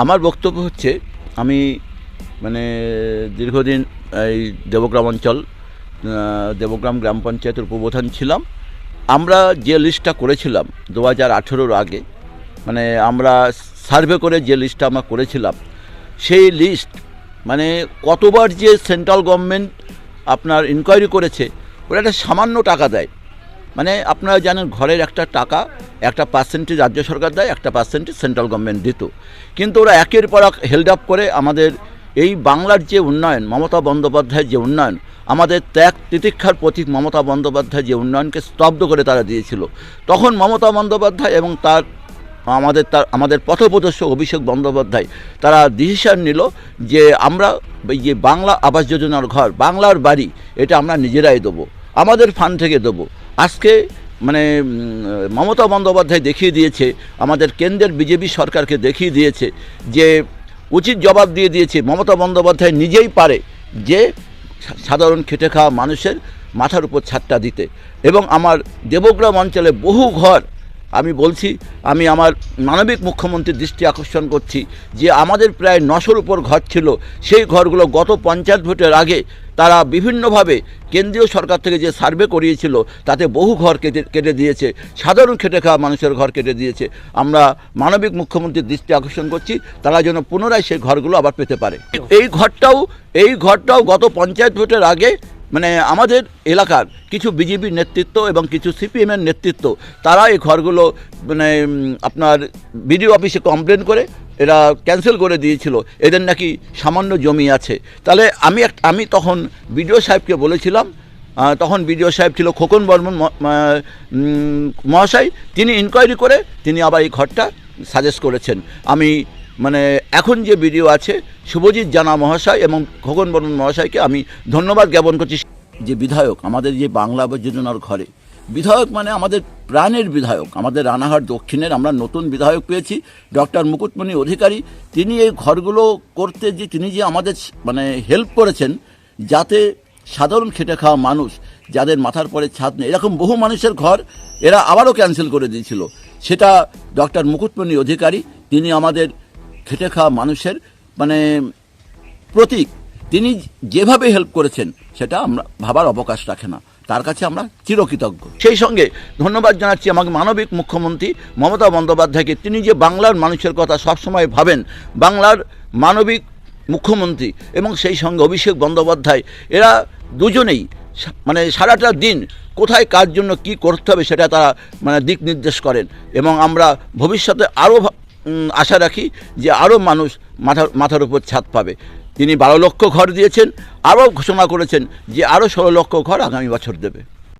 আমার বক্তব্য হচ্ছে, আমি মানে দীর্ঘদিন এই দেবগ্রাম অঞ্চল দেবগ্রাম গ্রাম পঞ্চায়েতের উপপ্রধান ছিলাম। আমরা যে লিস্টটা করেছিলাম দু হাজার আঠেরোর আগে মানে আমরা সার্ভে করে যে লিস্টটা আমরা করেছিলাম, সেই লিস্ট মানে কতবার যে সেন্ট্রাল গভর্নমেন্ট আপনার ইনকোয়ারি করেছে, ওরা একটা সামান্য টাকা দেয়। মানে আপনারা জানেন ঘরের একটা টাকা, একটা পার্সেন্টেজ রাজ্য সরকার দেয়, একটা পার্সেন্টেজ সেন্ট্রাল গভর্নমেন্ট দিত। কিন্তু ওরা একের পর এক হেল্ড আপ করে আমাদের এই বাংলার যে উন্নয়ন, মমতা বন্দ্যোপাধ্যায়ের যে উন্নয়ন, আমাদের ত্যাগ তিতিক্ষার প্রতীক মমতা বন্দ্যোপাধ্যায় যে উন্নয়নকে স্তব্ধ করে তারা দিয়েছিল। তখন মমতা বন্দ্যোপাধ্যায় এবং তার, আমাদের তার, আমাদের পথপ্রদর্শক অভিষেক বন্দ্যোপাধ্যায়, তারা ডিসিশন নিল যে আমরা যে বাংলা আবাস যোজনার ঘর, বাংলার বাড়ি, এটা আমরা নিজেরাই দেবো, আমাদের ফান্ড থেকে দেবো। আজকে মানে মমতা বন্দ্যোপাধ্যায় দেখিয়ে দিয়েছে, আমাদের কেন্দ্রের বিজেপি সরকারকে দেখিয়ে দিয়েছে, যে উচিত জবাব দিয়ে দিয়েছে, মমতা বন্দ্যোপাধ্যায় নিজেই পারে যে সাধারণ খেটে খাওয়া মানুষের মাথার উপর ছাদটা দিতে। এবং আমার দেবগ্রাম অঞ্চলে বহু ঘর, আমি বলছি, আমি আমার মানবিক মুখ্যমন্ত্রীর দৃষ্টি আকর্ষণ করছি, যে আমাদের প্রায় নশোর উপর ঘর ছিল, সেই ঘরগুলো গত পঞ্চায়েত ভোটের আগে তারা বিভিন্নভাবে কেন্দ্রীয় সরকার থেকে যে সার্ভে করিয়েছিল, তাতে বহু ঘর কেটে কেটে দিয়েছে। সাধারণ খেটে খাওয়া মানুষের ঘর কেটে দিয়েছে। আমরা মানবিক মুখ্যমন্ত্রীর দৃষ্টি আকর্ষণ করছি, তারা যেন পুনরায় সেই ঘরগুলো আবার পেতে পারে। এই ঘরটাও এই ঘরটাও গত পঞ্চায়েত ভোটের আগে মানে আমাদের এলাকার কিছু বিজেপির নেতৃত্ব এবং কিছু সিপিএমের নেতৃত্ব, তারা এই ঘরগুলো মানে আপনার বিডিও অফিসে কমপ্লেন করে এরা ক্যান্সেল করে দিয়েছিল। এদের নাকি সামান্য জমি আছে। তাহলে আমি এক আমি তখন বিডিও সাহেবকে বলেছিলাম তখন বিডিও সাহেব ছিল খোকন বর্মন মহাশয়, তিনি ইনকোয়ারি করে তিনি আবার এই ঘরটা সাজেস্ট করেছেন। আমি মানে এখন যে ভিডিও আছে, শুভজিৎ জানা মহাশয় এবং খোকন বর্মন মহাশয়কে আমি ধন্যবাদ জ্ঞাপন করছি। যে বিধায়ক, আমাদের যে বাংলা যোজনার ঘরে বিধায়ক মানে আমাদের প্রাণের বিধায়ক। আমাদের রানাঘাট দক্ষিণের আমরা নতুন বিধায়ক পেয়েছি, ডক্টর মুকুটমণি অধিকারী। তিনি এই ঘরগুলো করতে যে, তিনি যে আমাদের মানে হেল্প করেছেন, যাতে সাধারণ খেটে খাওয়া মানুষ, যাদের মাথার পরে ছাদ নেই, এরকম বহু মানুষের ঘর এরা আবারও ক্যান্সেল করে দিয়েছিল। সেটা ডক্টর মুকুটমণি অধিকারী, তিনি আমাদের খেটে খাওয়া মানুষের মানে প্রতীক। তিনি যেভাবে হেল্প করেছেন, সেটা আমরা ভাবার অবকাশ রাখে না। তার কাছে আমরা চিরকৃতজ্ঞ। সেই সঙ্গে ধন্যবাদ জানাচ্ছি আমাকে মানবিক মুখ্যমন্ত্রী মমতা বন্দ্যোপাধ্যায়কে। তিনি যে বাংলার মানুষের কথা সবসময় ভাবেন, বাংলার মানবিক মুখ্যমন্ত্রী এবং সেই সঙ্গে অভিষেক বন্দ্যোপাধ্যায়, এরা দুজনেই মানে সারাটা দিন কোথায় কার জন্য কি করতে হবে সেটা তারা মানে দিক নির্দেশ করেন এবং আমরা ভবিষ্যতে আরও আশা রাখি যে আরও মানুষ মাথার মাথার উপর ছাদ পাবে। তিনি বারো লক্ষ ঘর দিয়েছেন, আরও ঘোষণা করেছেন যে আরও ষোলো লক্ষ ঘর আগামী বছর দেবে।